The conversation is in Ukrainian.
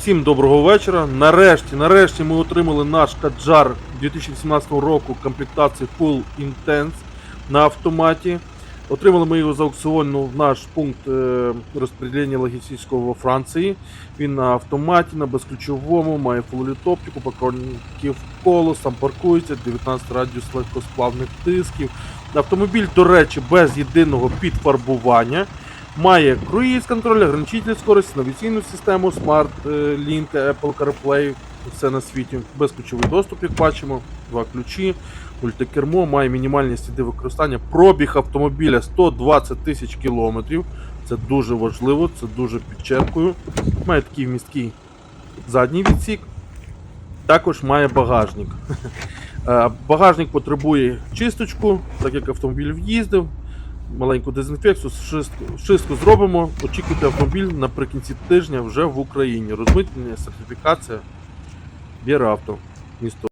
Всім доброго вечора. Нарешті, нарешті ми отримали наш Каджар 2018 року комплектації Full Intense на автоматі. Отримали ми його з аукціону в наш пункт е, розподілення логістичного во Франції. Він на автоматі, на безключовому, має фулолітоптику, патронників коло, сам паркується, 19 радіус легкосплавних тисків. Автомобіль, до речі, без єдиного підфарбування. Має круїз контроль, ограничитель скорості, навігаційну систему, Smart е, Link, Apple CarPlay, все на світі. Безключовий доступ, як бачимо, два ключі, мультикермо, має мінімальні сліди використання. Пробіг автомобіля 120 тисяч кілометрів. Це дуже важливо, це дуже підчеркую. Має такий вмісткий задній відсік. Також має багажник. Е, Багажник потребує чисточку, так як автомобіль в'їздив. Маленьку дезінфекцію, шистку, зробимо. Очікуйте автомобіль наприкінці тижня вже в Україні. Розмитнення, сертифікація. Віра авто. Місто